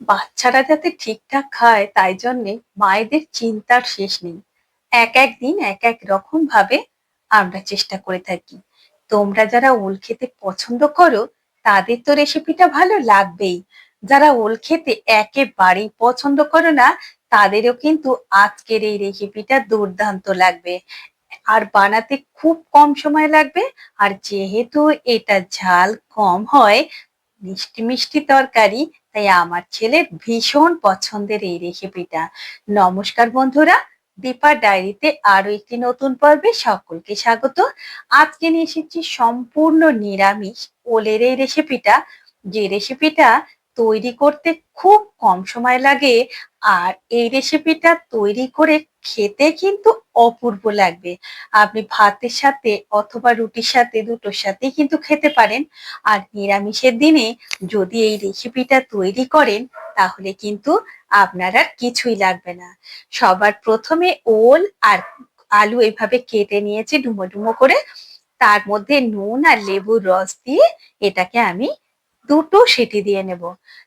বাচ্চারা যাতে ঠিকঠাক খায়, তাই জন্যে মায়েদের চিন্তার শেষ নেই। এক এক দিন, এক এক রকম ভাবে আমরা চেষ্টা করে থাকি। তোমরা যারা ওল খেতে পছন্দ করো, তাদের তো রেসিপিটা ভালো লাগবেই। যারা ওল খেতে একেবারেই পছন্দ করো না, তাদেরও কিন্তু আজকের এই রেসিপিটা দুর্দান্ত লাগবে। আর বানাতে খুব কম সময় লাগবে, আর যেহেতু এটা ঝাল কম হয় মিষ্টি মিষ্টি তরকারি, তাই আমার ছেলের ভীষণ পছন্দের এই রেসিপিটা নমস্কার বন্ধুরা, দীপা ডায়েরিতে আরও একটি নতুন পর্বে সকলকে স্বাগত। আজকে নিয়ে এসেছি সম্পূর্ণ নিরামিষ ওলের এই রেসিপিটা যে রেসিপিটা তৈরি করতে খুব কম সময় লাগে, আর এই রেসিপিটা তৈরি করে খেতে কিন্তু অপূর্ব লাগবে। আপনি ভাতের সাথে অথবা রুটির সাথে দুটোর সাথে কিন্তু খেতে পারেন। আর নিরামিষের দিনে যদি এই রেসিপিটা তৈরি করেন, তাহলে কিন্তু আপনার আর কিছুই লাগবে না। সবার প্রথমে ওল আর আলু এভাবে কেটে নিয়েছি ডুমো ডুমো করে। তার মধ্যে নুন আর লেবুর রস দিয়ে এটাকে আমি দুটো সিটি দিয়ে নেব।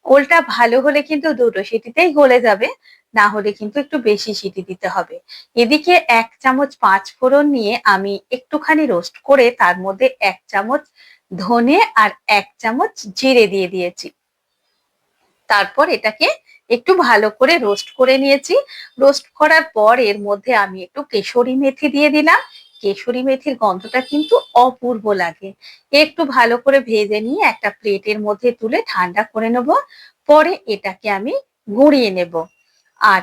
ওলটা ভালো হলে কিন্তু দুটো সিটিতেই গলে যাবে, না হলে কিন্তু একটু বেশি সিটি দিতে হবে। এদিকে এক চামচ পাঁচ ফোড়ন নিয়ে আমি একটুখানি রোস্ট করে তার মধ্যে এক চামচ ধনে আর এক চামচ জিরে দিয়ে দিয়েছি। তারপর এটাকে একটু ভালো করে রোস্ট করে নিয়েছি। রোস্ট করার পর এর মধ্যে আমি একটু কেশরি মেথি দিয়ে দিলাম। কেশরি মেথির গন্ধটা কিন্তু অপূর্ব লাগে। একটু ভালো করে ভেজে নিয়ে একটা প্লেটের মধ্যে তুলে ঠান্ডা করে নেব। পরে এটাকে আমি গুঁড়িয়ে নেব। আর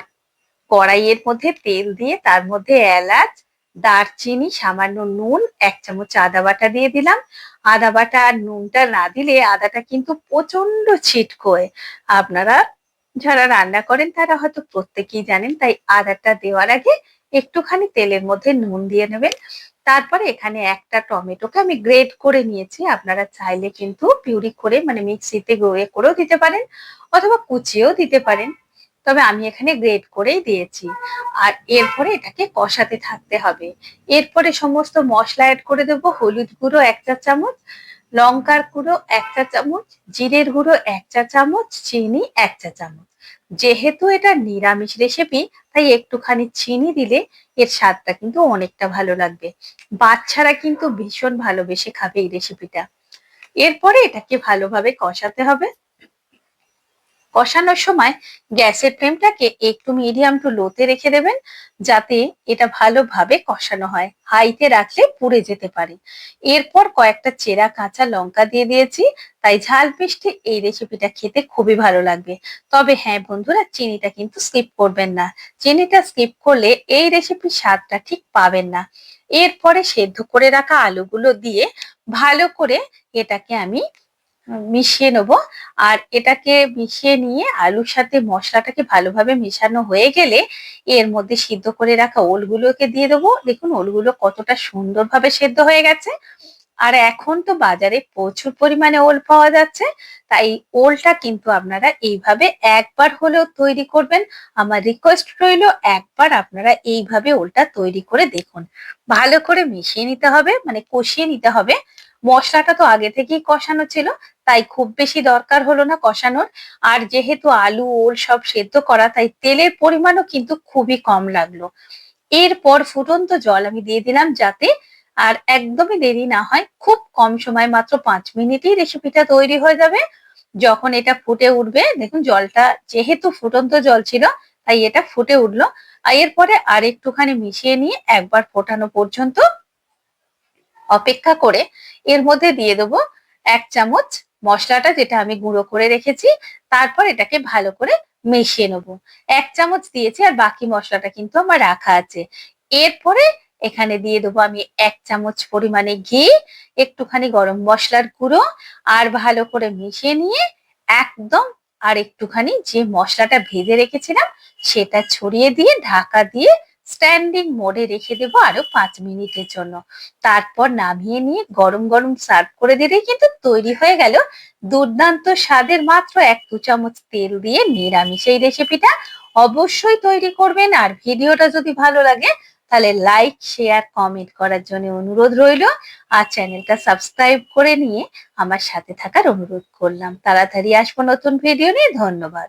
কড়াইয়ের মধ্যে তেল দিয়ে তার মধ্যে এলাচ, দারচিনি, সামান্য নুন, এক চামচ আদা বাটা দিয়ে দিলাম। আদা বাটা আর নুনটা না দিলে আদাটা কিন্তু প্রচণ্ড ছিটকোয়। আপনারা যারা রান্না করেন তারা হয়তো প্রত্যেকেই জানেন, তাই আদাটা দেওয়ার আগে একটুখানি তেলের মধ্যে নুন দিয়ে নেবেন। তারপরে এখানে একটা টমেটোকে আমি গ্রেট করে নিয়েছি। আপনারা চাইলে কিন্তু পিউরি করে মানে মিক্সিতে গুঁড়ে করেও দিতে পারেন অথবা কুচিয়েও দিতে পারেন। তবে আমি এখানে গ্রেড করেই দিয়েছি। আর এরপরে এটাকে কষাতে থাকতে হবে। এরপরে সমস্ত মশলা অ্যাড করে দেবো। হলুদ গুঁড়ো এক চা চামচ লঙ্কার গুঁড়ো এক চা চামচ, জিরের গুঁড়ো এক চা চামচ, চিনি এক চা চামচ। যেহেতু এটা নিরামিষ রেসিপি তাই একটুখানি চিনি দিলে এর স্বাদটা কিন্তু অনেকটা ভালো লাগবে। বাচ্চারা কিন্তু ভীষণ ভালোবেসে খাবে এই রেসিপিটা এরপরে এটাকে ভালোভাবে কষাতে হবে। কষানোর সময় গ্যাসের ফ্লেমটাকে একটু মিডিয়াম টু লোতে রেখে দেবেন, যাতে এটা ভালোভাবে কষানো হয়। হাইতে রাখলে পুড়ে যেতে পারে। এরপর কয়েকটা চেরা কাঁচা লঙ্কা দিয়ে দিয়েছি। তাই ঝাল মিষ্টি এই রেসিপিটা খেতে খুবই ভালো লাগবে। তবে হ্যাঁ বন্ধুরা, চিনিটা কিন্তু স্কিপ করবেন না। চিনিটা স্কিপ করলে এই রেসিপির স্বাদটা ঠিক পাবেন না। এরপরে সেদ্ধ করে রাখা আলুগুলো দিয়ে ভালো করে এটাকে আমি মিশিয়ে নেব। আর এটাকে মিশিয়ে নিয়ে আলুর সাথে মশলাটাকে ভালোভাবে মেশানো হয়ে গেলে এর মধ্যে সিদ্ধ করে রাখা ওলগুলোকে দিয়ে দেবো। দেখুন, ওলগুলো কতটা সুন্দরভাবে সেদ্ধ হয়ে গেছে। আর এখন তো বাজারে প্রচুর পরিমাণে ওল পাওয়া যাচ্ছে। তাই ওলটা কিন্তু আপনারা এইভাবে একবার হলেও তৈরি করবেন। আমার রিকোয়েস্ট রইল, একবার আপনারা এইভাবে ওলটা তৈরি করে দেখুন। ভালো করে মিশিয়ে নিতে হবে মানে কষিয়ে নিতে হবে। মশলাটা তো আগে থেকেই কষানো ছিল, তাই খুব বেশি দরকার হলো না কষানোর। আর যেহেতু আলু, ওল সব সেদ্ধ করা, তাই তেলের পরিমাণও কিন্তু খুবই কম লাগল। এরপর ফুটন্ত জল আমি দিয়ে দিলাম যাতে আর একদমই দেরি না হয়, খুব কম সময় মাত্র পাঁচ মিনিটেই রেসিপিটা তৈরি হয়ে যাবে। যখন এটা ফুটে উঠবে, দেখুন জলটা যেহেতু ফুটন্ত জল ছিল, তাই এটা ফুটে উঠল। আর এরপরে আর একটুখানি মিশিয়ে নিয়ে একবার ফোটানো পর্যন্ত অপেক্ষা করে এর মধ্যে দিয়ে দেবো এক চামচ মশলাটা যেটা আমি গুঁড়ো করে রেখেছি, তারপর এটাকে ভালো করে মিশিয়ে নেব। এক চামচ দিয়েছি আর বাকি মশলাটা কিন্তু আমার রাখা আছে। এরপরে এখানে দিয়ে দেবো আমি এক চামচ পরিমাণে ঘি, একটুখানি গরম মশলার গুঁড়ো আর ভালো করে মিশিয়ে নিয়ে একদম আর একটুখানি যে মশলাটা ভেজে রেখেছিলাম সেটা ছড়িয়ে দিয়ে ঢাকা দিয়ে স্ট্যান্ডিং মোডে রেখে দেবো আরও পাঁচ মিনিটের জন্য। তারপর নামিয়ে নিয়ে গরম গরম সার্ভ করে দিলে কিন্তু তৈরি হয়ে গেল দুর্দান্ত স্বাদের মাত্র এক দু চামচ তেল দিয়ে নিরামিষ এই রেসিপিটা অবশ্যই তৈরি করবেন আর ভিডিওটা যদি ভালো লাগে তাহলে লাইক শেয়ার কমেন্ট করার জন্য অনুরোধ রইল। আর চ্যানেলটা সাবস্ক্রাইব করে নিয়ে আমার সাথে থাকার অনুরোধ করলাম। তাড়াতাড়ি আসব নতুন ভিডিও নিয়ে। ধন্যবাদ।